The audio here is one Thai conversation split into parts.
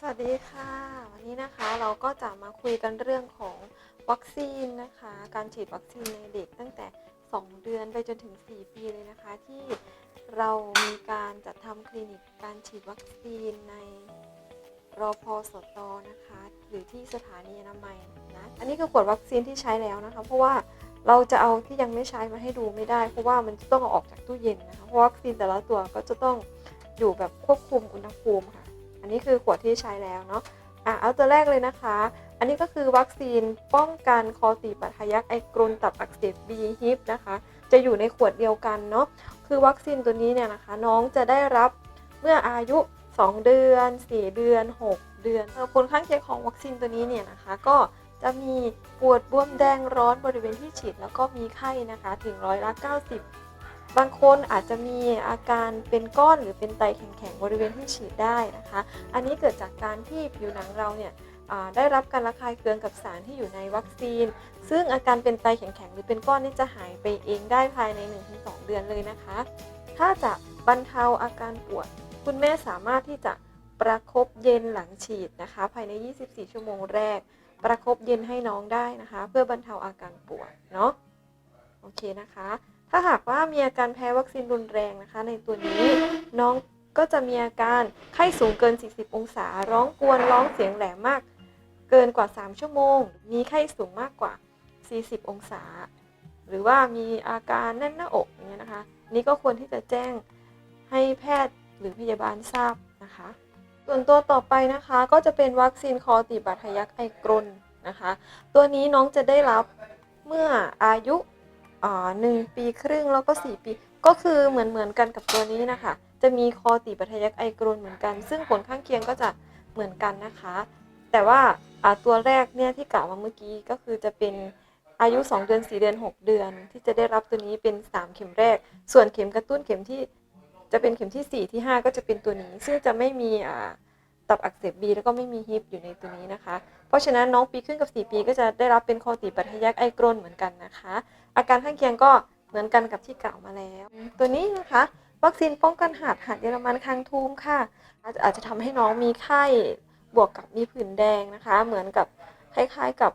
สวัสดีค่ะ วันนี้นะคะเราก็จะมาคุยกันเรื่องของวัคซีนนะคะ การฉีดวัคซีนในเด็กตั้งแต่ 2 เดือนไปจนถึง 4 ปีเลยนะคะ ที่เรามีการจัดทำคลินิกการฉีดวัคซีนในรอพอสตนะคะ หรือที่สถานีอนามัยนะอันนี้คือขวดวัคซีนที่ใช้แล้วนะคะ เพราะว่าเราจะเอาที่ยังไม่ใช้มาให้ดูไม่ได้ เพราะว่ามันจะต้องเอาออกจากตู้เย็นนะคะเพราะวัคซีนแต่ละตัวก็จะต้องอยู่แบบควบคุมอุณหภูมิค่ะ อันนี้คือขวดที่ใช้แล้วเนาะอะเอาตัวแรกเลยนะคะ อันนี้ก็คือวัคซีนป้องกันคอตีบบัดทยักไอกรุนตับอักเสบบีฮิปนะคะ จะอยู่ในขวดเดียวกันเนาะคือวัคซีนตัวนี้เนี่ยนะคะ น้องจะได้รับเมื่ออายุ 2 เดือน 4 เดือน 6 เดือนเออผลข้างเคียงของวัคซีนตัวนี้เนี่ยนะคะก็จะมีปวดบวมแดงร้อนบริเวณที่ฉีด แล้วก็มีไข้นะคะถึงร้อยละ90 บางคนอาจจะมีอาการเป็นก้อนหรือเป็นไตแข็งๆบริเวณที่ฉีดได้นะคะ อันนี้เกิดจากการที่ผิวหนังเราเนี่ยได้รับการระคายเคืองกับสารที่อยู่ในวัคซีน ซึ่งอาการเป็นไตแข็งๆหรือเป็นก้อนนี่จะหายไปเองได้ภายใน 1-2 เดือนเลยนะคะ ถ้าจะบรรเทาอาการปวด คุณแม่สามารถที่จะประคบเย็นหลังฉีดนะคะ ภายใน 24 ชั่วโมงแรก ประคบเย็นให้น้องได้นะคะ เพื่อบรรเทาอาการปวดเนาะโอเคนะคะ ถ้าหากว่ามีอาการแพ้วัคซีนรุนแรงนะคะ ในตัวนี้น้องก็จะมีอาการไข้สูงเกิน 40 องศา ร้องกวนร้องเสียงแหลมมาก เกินกว่า 3 ชั่วโมง มีไข้สูงมากกว่า 40 องศา หรือว่ามีอาการแน่นหน้าอกอย่างเงี้ยนะคะ นี่ก็ควรที่จะแจ้งให้แพทย์หรือพยาบาลทราบนะคะ ส่วนตัวต่อไปนะคะก็จะเป็นวัคซีนคอตีบบัดทะยักไอกรนนะคะ ตัวนี้น้องจะได้รับเมื่ออายุ อ่าหนึ่งปีครึ่งแล้วก็ 4 ปี ก็คือเหมือนเหมือนกันกับตัวนี้นะคะ จะมีคอตีบบัทยักไอกรุนเหมือนกัน ซึ่งผลข้างเคียงก็จะเหมือนกันนะคะ แต่ว่าตัวแรกเนี่ยที่กล่าวมาเมื่อกี้ก็คือจะเป็นอายุ 2 เดือน 4 เดือน 6 เดือน ที่จะได้รับตัวนี้เป็น 3 เข็มแรก ส่วนเข็มกระตุ้นเข็มที่จะเป็นเข็มที่ 4 ที่ 5 ก็จะเป็นตัวนี้ ซึ่งจะไม่มีตับอักเสบบีแล้วก็ไม่มีฮิปอยู่ในตัวนี้นะคะ เพราะฉะนั้นน้องปีครึ่งกับ 4 ปีก็จะได้รับเป็นคอตีบบัทยักไอกรนเหมือนกันนะคะ อาการข้างเคียงก็เหมือนกันกับที่กล่าวมาแล้ว ตัวนี้นะคะวัคซีนป้องกันหัดหัดเยอรมันคางทูมค่ะ อาจจะอาจจะทำให้น้องมีไข้บวกกับมีผื่นแดงนะคะ เหมือนกับคล้ายๆกับ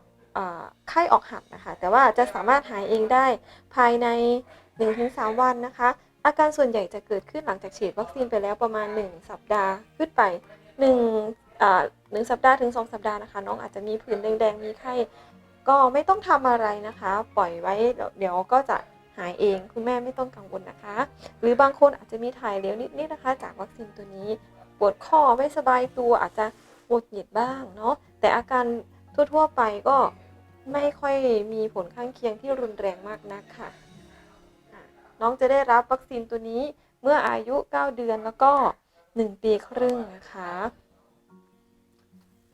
ไข้ออกหัดนะคะ แต่ว่าจะสามารถหายเองได้ภายใน 1-3 วันนะคะ อาการส่วนใหญ่จะเกิดขึ้นหลังจากฉีดวัคซีนไปแล้วประมาณ 1 สัปดาห์ขึ้นไป1อ่าหนึ่งสัปดาห์ถึง 2 สัปดาห์นะคะ น้องอาจจะมีผื่นแดงๆ มีไข้ ก็ไม่ต้องทำอะไรนะคะ ปล่อยไว้เดี๋ยวเดี๋ยวก็จะหายเองคุณแม่ไม่ต้องกังวลนะคะ หรือบางคนอาจจะมีถ่ายเหลวนิดๆนะคะ จากวัคซีนตัวนี้ ปวดข้อไม่สบายตัวอาจจะหงุดหงิดบ้างเนาะแต่อาการทั่วๆไปก็ไม่ค่อยมีผลข้างเคียงที่รุนแรงมากนักค่ะอะน้องจะได้รับวัคซีนตัวนี้เมื่ออายุ 9 เดือนแล้วก็ 1 ปีครึ่งนะคะอ่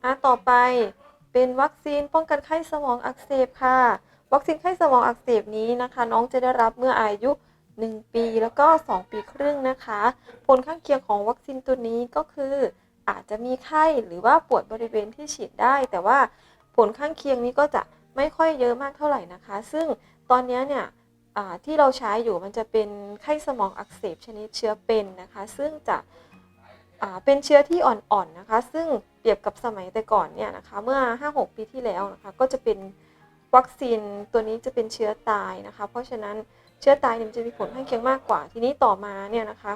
ะต่อไปเป็นวัคซีนป้องกันไข้สมองอักเสบค่ะ วัคซีนไข้สมองอักเสบนี้นะคะ น้องจะได้รับเมื่ออายุ 1 ปีแล้วก็ 2 ปีครึ่งนะคะ ผลข้างเคียงของวัคซีนตัวนี้ก็คืออาจจะมีไข้หรือว่าปวดบริเวณที่ฉีดได้ แต่ว่าผลข้างเคียงนี้ก็จะไม่ค่อยเยอะมากเท่าไหร่นะคะ ซึ่งตอนนี้เนี่ยที่เราใช้อยู่มันจะเป็นไข้สมองอักเสบชนิดเชื้อเป็นนะคะ ซึ่งจะ เป็นเชื้อที่อ่อนๆนะคะ ซึ่งเปรียบกับสมัยแต่ก่อนเนี่ยนะคะ เมื่อ 5-6 ปีที่แล้วนะคะ ก็จะเป็นวัคซีนตัวนี้จะเป็นเชื้อตายนะคะ เพราะฉะนั้นเชื้อตายเนี่ยจะมีผลข้างเคียงมากกว่า ทีนี้ต่อมาเนี่ยนะคะ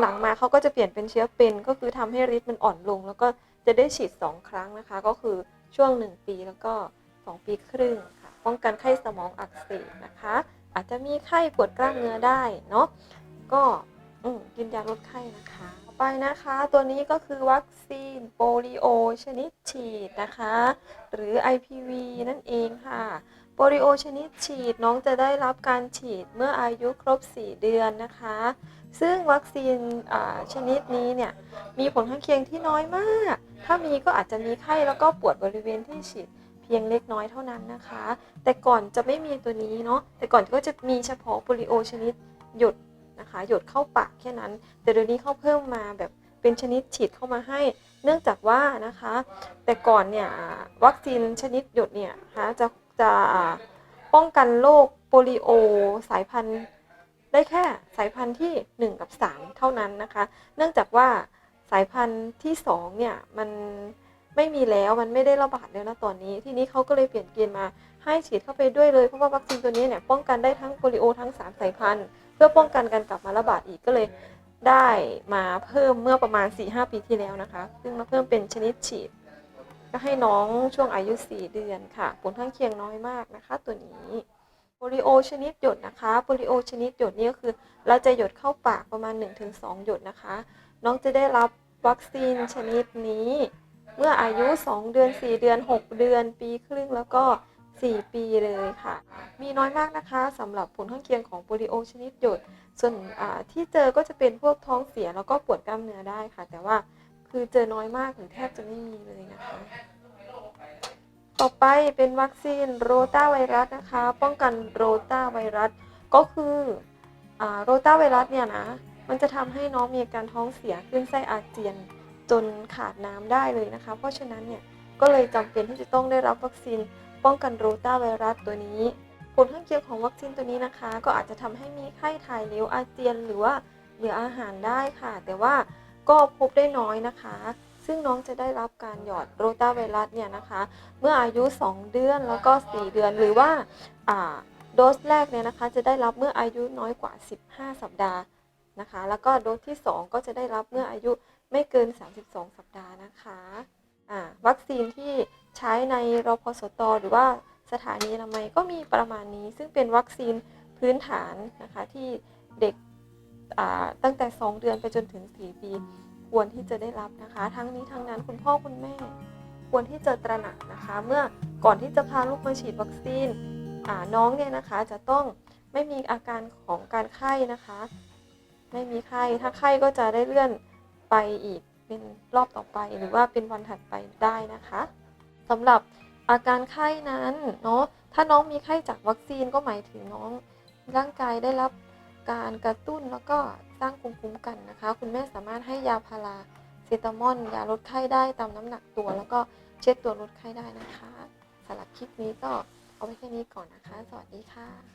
หลังๆมาเขาก็จะเปลี่ยนเป็นเชื้อเป็นก็คือทำให้ฤทธิ์มันอ่อนลง แล้วก็จะได้ฉีด 2 ครั้งนะคะ ก็คือช่วง 1 ปีแล้วก็ 2 ปีครึ่งค่ะป้องกันไข้สมองอักเสบนะคะ อาจจะมีไข้ปวดกล้ามเนื้อได้เนาะก็กินยาลดไข้นะคะ ไปนะคะ ตัวนี้ก็คือวัคซีนโปลิโอชนิดฉีดนะคะ หรือ IPV นั่นเองค่ะ โปลิโอชนิดฉีดน้องจะได้รับการฉีดเมื่ออายุครบ 4 เดือนนะคะ ซึ่งวัคซีนอ่าชนิดนี้เนี่ยมีผลข้างเคียงที่น้อยมาก ถ้ามีก็อาจจะมีไข้แล้วก็ปวดบริเวณที่ฉีดเพียงเล็กน้อยเท่านั้นนะคะ แต่ก่อนจะไม่มีตัวนี้เนาะ แต่ก่อนก็จะมีเฉพาะโปลิโอชนิดหยด นะคะ หยดเข้าปากแค่นั้น แต่เดี๋ยวนี้เขาเพิ่มมาแบบเป็นชนิดฉีดเข้ามาให้ เนื่องจากว่านะคะ แต่ก่อนเนี่ยวัคซีนชนิดหยดเนี่ยคะจะจะป้องกันโรคโปลิโอสายพันธุ์ได้แค่สายพันธุ์ที่ 1 กับ 3 เท่านั้นนะคะ เนื่องจากว่าสายพันธุ์ที่สองเนี่ยมันไม่มีแล้วมันไม่ได้ระบาดแล้วนะตอนนี้ ทีนี้เขาก็เลยเปลี่ยนเกณฑ์มาให้ฉีดเข้าไปด้วยเลย เพราะว่าวัคซีนตัวนี้เนี่ยป้องกันได้ทั้งโปลิโอทั้งสามสายพันธุ์ เพื่อป้องกันการกลับมาระบาดอีกก็เลยได้มาเพิ่มเมื่อประมาณ 4-5 ปีที่แล้วนะคะ ซึ่งมาเพิ่มเป็นชนิดฉีด ก็ให้น้องช่วงอายุ 4 เดือนค่ะ ผลข้างเคียงน้อยมากนะคะ ตัวนี้โปลิโอชนิดหยดนะคะโปลิโอชนิดหยดนี่ก็คือ เราจะหยดเข้าปากประมาณ 1-2 หยดนะคะ น้องจะได้รับวัคซีนชนิดนี้ เมื่ออายุ 2 เดือน 4 เดือน 6 เดือน ปีครึ่งแล้วก็ 4 ปีเลยค่ะ มีน้อยมากนะคะสำหรับผลข้างเคียงของโปลิโอชนิดหยด ส่วนที่เจอก็จะเป็นพวกท้องเสียแล้วก็ปวดกล้ามเนื้อได้ค่ะ แต่ว่าคือเจอน้อยมากหรือแทบจะไม่มีเลยนะคะ ต่อไปเป็นวัคซีนโรตาไวรัสนะคะ ป้องกันโรตาไวรัสก็คืออโรตาไวรัสเนี่ยนะมันจะทำให้น้องมีอาการท้องเสียขึ้นไส้อาเจียนจนขาดน้ำได้เลยนะคะ เพราะฉะนั้นเนี่ยก็เลยจำเป็นที่จะต้องได้รับวัคซีน ป้องกันโรตาไวรัสตัวนี้ ผลข้างเคียงของวัคซีนตัวนี้นะคะ ก็อาจจะทำให้มีไข้ถ่ายเหลวอาเจียน หรือว่าเบื่ออาหารได้ค่ะ แต่ว่าก็พบได้น้อยนะคะ ซึ่งน้องจะได้รับการหยอดโรตาไวรัสเนี่ยนะคะ เมื่ออายุ 2 เดือนแล้วก็ 4 เดือนหรือว่าโดสแรกเนี่ยนะคะจะได้รับเมื่ออายุน้อยกว่า 15 สัปดาห์นะคะ แล้วก็โดสที่ 2 ก็จะได้รับเมื่ออายุไม่เกิน 32 สัปดาห์นะคะ วัคซีนที่ใช้ในรพสต หรือว่าสถานีอนามัยก็มีประมาณนี้ ซึ่งเป็นวัคซีนพื้นฐานนะคะที่เด็กตั้งแต่ 2 เดือนไปจนถึง 4 ปี ควรที่จะได้รับนะคะ ทั้งนี้ทั้งนั้นคุณพ่อคุณแม่ ควรที่จะตระหนักนะคะ เมื่อก่อนที่จะพาลูกมาฉีดวัคซีนน้องเนี่ยนะคะจะต้องไม่มีอาการของการไข้นะคะ ไม่มีไข้ถ้าไข้ก็จะได้เลื่อนไปอีก เป็นรอบต่อไป หรือว่าเป็นวันถัดไปได้นะคะสำหรับอาการไข้นั้นเนาะถ้าน้องมีไข้จากวัคซีนก็หมายถึงน้องร่างกายได้รับการกระตุ้นแล้วก็สร้างภูมิคุ้มกันนะคะ คุณแม่สามารถให้ยาพาราเซตามอนยาลดไข้ได้ตามน้ำหนักตัว แล้วก็เช็ดตัวลดไข้ได้นะคะสำหรับคลิปนี้ก็เอาไว้แค่นี้ก่อนนะคะ สวัสดีค่ะ